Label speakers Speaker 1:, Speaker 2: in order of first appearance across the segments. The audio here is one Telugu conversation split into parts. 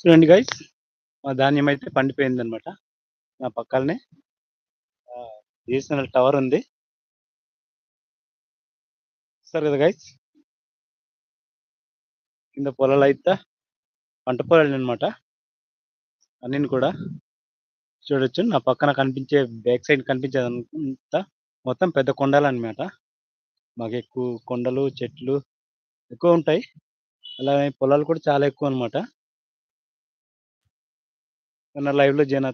Speaker 1: చూడండి గైస్ మా ధాన్యం అయితే పండిపోయింది అనమాట నా పక్కనే బిఎస్ఎన్ఎల్ టవర్ ఉంది. సరే కదా గైస్ కింద పొలాలు అయితే పంట పొలాలు అనమాట అన్ని కూడా చూడొచ్చు. నా పక్కన కనిపించే బ్యాక్ సైడ్ కనిపించేది అంతా మొత్తం పెద్ద కొండలు అనమాట మాకు ఎక్కువ కొండలు చెట్లు ఎక్కువ ఉంటాయి. అలాగే పొలాలు కూడా చాలా ఎక్కువ అనమాట మన లైవ్లో జాయిన్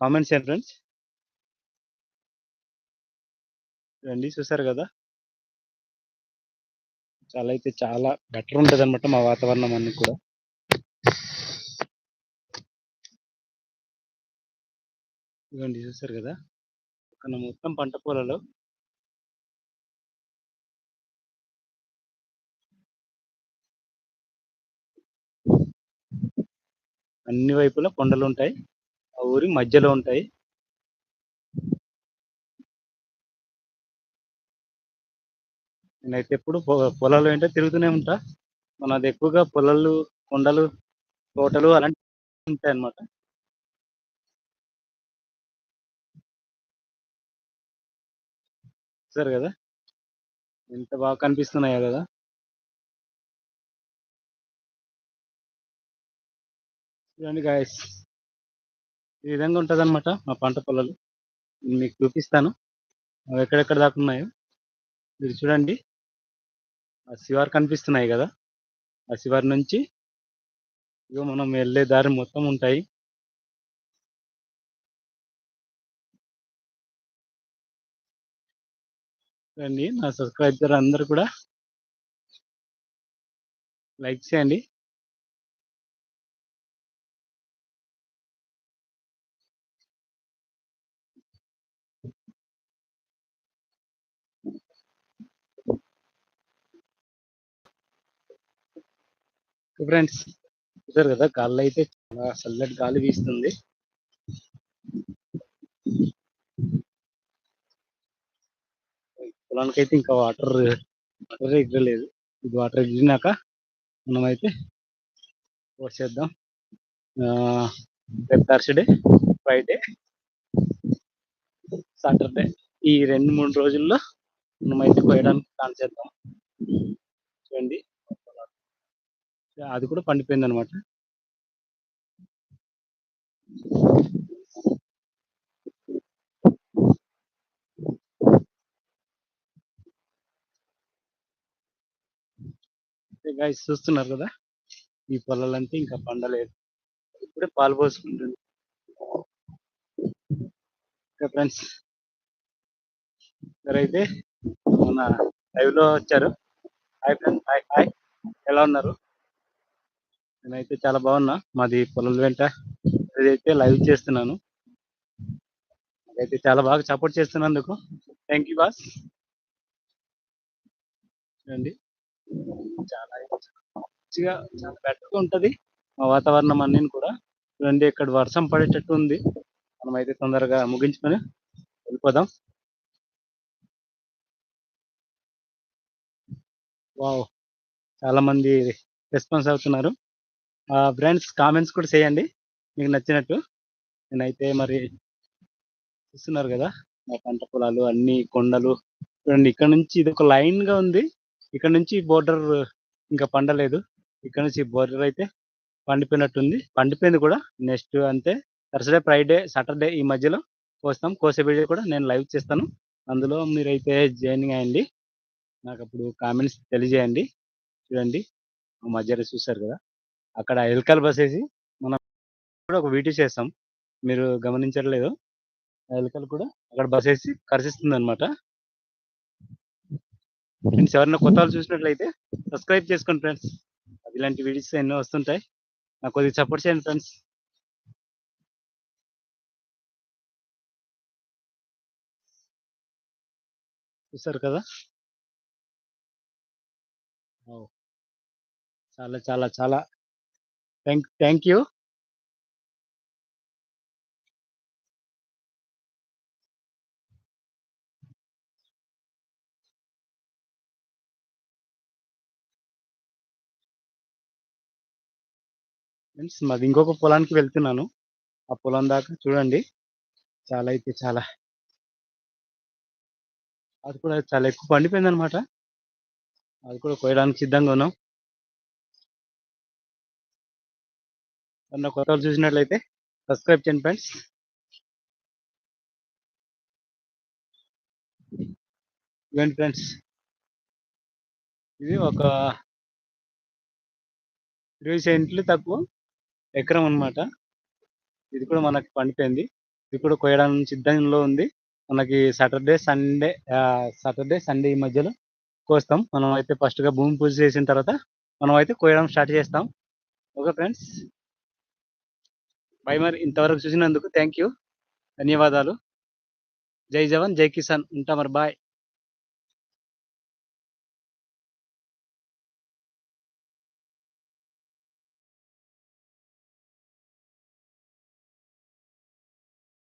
Speaker 1: కామెంట్స్ చేయండి ఫ్రెండ్స్. రండి చూసారు కదా. చాలా అయితే చాలా బెటర్ ఉంటుంది అనమాట మా వాతావరణం అన్ని కూడా. ఇవ్వండి చూసారు కదా. మొత్తం పంట పొలాలు అన్ని వైపులా కొండలు ఉంటాయి. ఆ ఊరి మధ్యలో ఉంటాయి. నేనైతే ఎప్పుడు పొలాలు ఏంటో తిరుగుతూనే ఉంటా. మనది ఎక్కువగా పొలాలు కొండలు తోటలు అలాంటివి ఉంటాయి అన్నమాట. చూసారు కదా? ఎంత బాగా కనిపిస్తున్నాయో కదా? చూడండి గాయస్ ఈ విధంగా ఉంటుంది అనమాట మా పంట పొలాలు. మీకు చూపిస్తాను. అవి ఎక్కడెక్కడ దాకా ఉన్నాయో. మీరు చూడండి. ఆ శివారు కనిపిస్తున్నాయి కదా. ఆ శివారు నుంచి ఇగో మనం వెళ్ళే దారి మొత్తం ఉంటాయి. చూడండి నా సబ్స్క్రైబర్ అందరు కూడా లైక్ చేయండి. ఫ్రెండ్స్ చూసారు కదా గాలి అయితే చాలా చల్లటి గాలి వీస్తుంది. పొలానికి అయితే ఇంకా వాటర్ వాటర్ ఎగరలేదు ఇది వాటర్ ఎగిరినాక మనమైతే వచ్చేద్దాం రేపు థర్స్డే ఫ్రైడే సాటర్డే ఈ రెండు మూడు రోజుల్లో మనమైతే కోయడానికి ప్లాన్ చేద్దాం. చూడండి. అది కూడా పండిపోయింది అనమాట గాయస్ చూస్తున్నారు కదా ఈ పొలాలంటే ఇంకా పండలేదు. ఇప్పుడే పాలు పోసుకుంటుంది ఓకే ఫ్రెండ్స్. అయితే మన లైవ్లో వచ్చారు. Hi friends. Hi hi. ఎలా ఉన్నారు? నేనైతే చాలా బాగున్నా. మాది పొలం వెంట. ఇదైతే లైవ్ చేస్తున్నాను. అయితే చాలా బాగా సపోర్ట్ చేస్తున్నందుకు. థ్యాంక్ యూ బాస్ చూడండి. చాలా మంచిగా చాలా బెటర్గా ఉంటది మా వాతావరణం అన్ని కూడా. చూడండి ఇక్కడ వర్షం పడేటట్టు ఉంది. మనం అయితే తొందరగా ముగించుకొని వెళ్ళిపోదాం. వావ్ చాలా మంది రెస్పాన్స్ అవుతున్నారు. ఫ్రెండ్స్ కామెంట్స్ కూడా చేయండి. మీకు నచ్చినట్టు. నేనైతే మరి చూస్తున్నారు కదా మా పంట పొలాలు అన్ని కొండలు. చూడండి ఇక్కడ నుంచి ఇది ఒక లైన్గా ఉంది. ఇక్కడ నుంచి బోర్డర్ ఇంకా పండలేదు. ఇక్కడ నుంచి బోర్డర్ అయితే పండిపోయినట్టుంది. పండిపోయింది కూడా. నెక్స్ట్ అంతే. థర్స్డే ఫ్రైడే సాటర్డే ఈ మధ్యలో కోస్తాం కోసే వీడియో కూడా నేను లైవ్ చేస్తాను. అందులో మీరైతే జాయినింగ్ అయ్యండి. నాకు అప్పుడు కామెంట్స్ తెలియజేయండి. చూడండి మధ్యలో చూసారు కదా. అక్కడ ఎల్కల్ బస్ వేసి మనం కూడా ఒక వీటి చేస్తాం. మీరు గమనించట్లేదు. ఆ కూడా అక్కడ బసేసి కరిసిస్తుంది అనమాట ఫ్రెండ్స్ ఎవరైనా కొత్త వాళ్ళు చూసినట్లయితే సబ్స్క్రైబ్ చేసుకోండి ఫ్రెండ్స్. ఇలాంటి వీడియోస్ ఎన్నో వస్తుంటాయి. నాకు కొద్దిగా సపోర్ట్ చేయండి ఫ్రెండ్స్. చూసారు కదా? చాలా చాలా చాలా థ్యాంక్ థ్యాంక్ యూ ఫ్రెండ్స్ మాది ఇంకొక పొలానికి వెళ్తున్నాను. ఆ పొలం దాకా చూడండి. చాలా అయితే చాలా. అది కూడా చాలా ఎక్కువ పండిపోయింది అనమాట అది కూడా కోయడానికి సిద్ధంగా ఉన్నాం. నా కొత్త చూసినట్లయితే సబ్స్క్రైబ్ చేయండి ఫ్రెండ్స్ ఇవ్వండి ఫ్రెండ్స్ ఇది ఒక ఇరవై సెంట్లు తక్కువ ఎకరం అన్నమాట. ఇది కూడా మనకి పండిపోయింది. ఇది కూడా కోయడానికి సిద్ధంలో ఉంది. మనకి సాటర్డే సండే సాటర్డే సండే ఈ మధ్యలో కోస్తాం. మనం అయితే ఫస్ట్గా భూమి పూజ చేసిన తర్వాత మనం అయితే కోయడం స్టార్ట్ చేస్తాం. ఓకే ఫ్రెండ్స్ బై మరి ఇంతవరకు చూసినందుకు థ్యాంక్ యూ ధన్యవాదాలు. జై జవాన్ జై కిసాన్. ఉంటా మరి బాయ్.